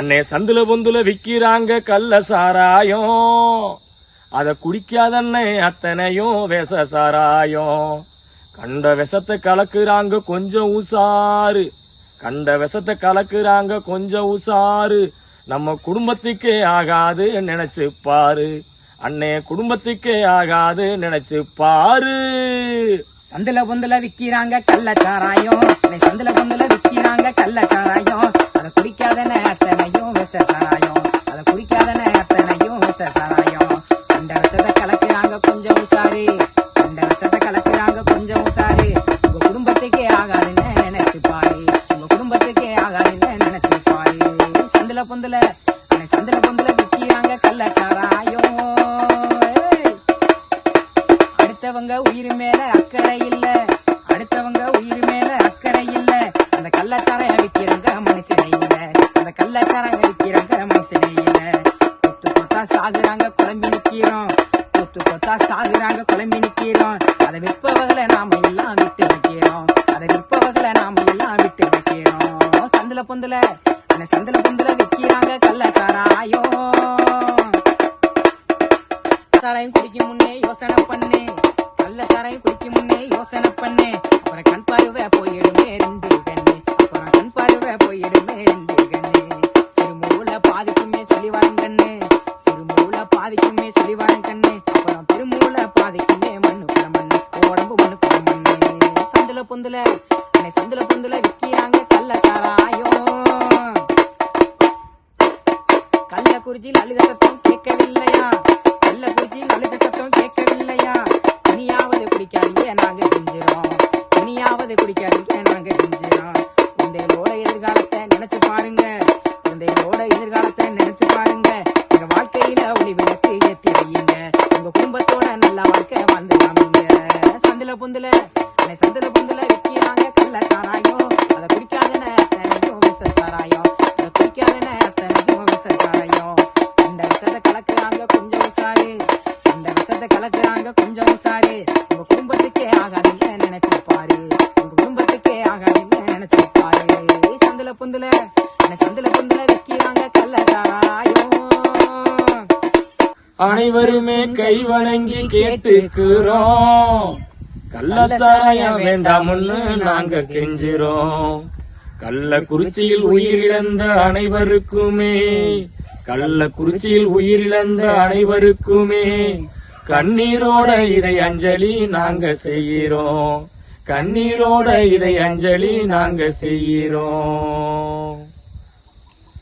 அன்னைய சந்துல பொந்துல விக்கிறாங்க கள்ள சாராயம். அத குடிக்காத அண்ணே அத்தனையும் விஷ சாராயம். கண்ட விஷத்தை கலக்குறாங்க கொஞ்சம் உசாரு கண்ட விஷத்தை கலக்குறாங்க கொஞ்சம் உசாரு நம்ம குடும்பத்துக்கே ஆகாது நினைச்சு பாரு. அண்ணே குடும்பத்துக்கே ஆகாது நினைச்சு பாரு. சந்துல பொந்துல விக்கிறாங்க கள்ளச்சாராயம் அன்னை சந்துல பொந்துல விக்கிறாங்க கள்ள சாராயம். அந்த விஷத்தை கலக்குறாங்க கொஞ்சம் உசாரி. அந்த விஷத்தை கலக்குறாங்க கொஞ்சம் உசாரி. உங்க குடும்பத்துக்கே ஆகாதுன்னு நினைச்சு பாரு. உங்க குடும்பத்துக்கே ஆகாதுன்னு நினைச்சு பாரு. சந்தில பொந்துல சந்தில சந்துல பொந்துல விக்கிறாங்க கள்ளச்சாராயம். அடுத்தவங்க உயிர் மேல அக்கறை இல்ல. அடுத்தவங்க உயிர் மேல அக்கறை இல்ல. அந்த கள்ளச்சாரை அடிக்கிறங்க மனுஷனே இல்ல. அந்த கள்ளச்சாரம் அடிக்கிறங்க மனுஷனே இல்ல. கொத்து கொத்தா சாகுறாங்க கொத்து சாகுறாங்க குழம்பி அதை விற்பவர்களை நாம எல்லாம் விட்டு வைக்கிறோம். அதை விற்பவர்களை நாம எல்லாம் விட்டு வைக்கிறோம். சந்தில பொந்துல. அந்த சந்தில பொந்துல விற்கிறாங்க கள்ள சாராயோ சாராயம் குடிக்கும் முன்னே யோசனை பண்ணு. கள்ள சாராயம் குடிக்கும் முன்னே யோசனை பண்ணு. அப்புறம் பொந்துல அன்னை சந்துல பொந்துல விக்கிறாங்க கள்ள சாராயம். கள்ளக்குறிச்சியில் அழுக சத்தம் கேட்கவில்லையா? கள்ளக்குறிச்சியில் அழுக சத்தம் கேட்கவில்லையா? இனியாவது குடிக்காதீங்க நாங்க கெஞ்சிரோம் இனியாவது குடிக்காதீங்க நாங்க கெஞ்சிரோம் குழந்தைகளோட எதிர்காலத்தை நினைச்சு பாருங்க. குழந்தைகளோட எதிர்காலத்தை நினைச்சு பாருங்க. எங்க வாழ்க்கையில ஒளி விளக்கு ஏத்தி வையுங்க. உங்க குடும்பத்தோட நல்ல வாழ்க்கை வாழ்ந்து சந்தில பொந்துல அன்னை பொந்துல நல்ல கள்ள சாராயம் அதை குடிக்காத அத்தனையும் விச சாராயம் அதை குடிக்காத அத்தனையும் விச சாராயம் இந்த விஷத்தை கலக்குறாங்க கொஞ்சம் உசாரு. இந்த விஷத்தை கலக்குறாங்க கொஞ்சம் உசாரு. உங்க குடும்பத்துக்கே ஆகாதுன்னு நினைச்சு பாரு உங்க குடும்பத்துக்கே ஆகாதுன்னு நினைச்சு பாரு சந்துல பொந்துல. அன்னை சந்துல பொந்துல விக்கிறாங்க கள்ள சாராயம் அனைவருமே கை வணங்கி கேட்டுக்கிறோம். கள்ளசாராயம் வேண்டாம்னு நாங்க கெஞ்சிரோம் கள்ள குறிச்சியில் உயிரிழந்த அனைவருக்குமே. கள்ள குறிச்சியில் உயிரிழந்த அனைவருக்குமே. கண்ணீரோட இதை அஞ்சலி நாங்க செய்கிறோம். கண்ணீரோட இதை அஞ்சலி நாங்க செய்கிறோம்.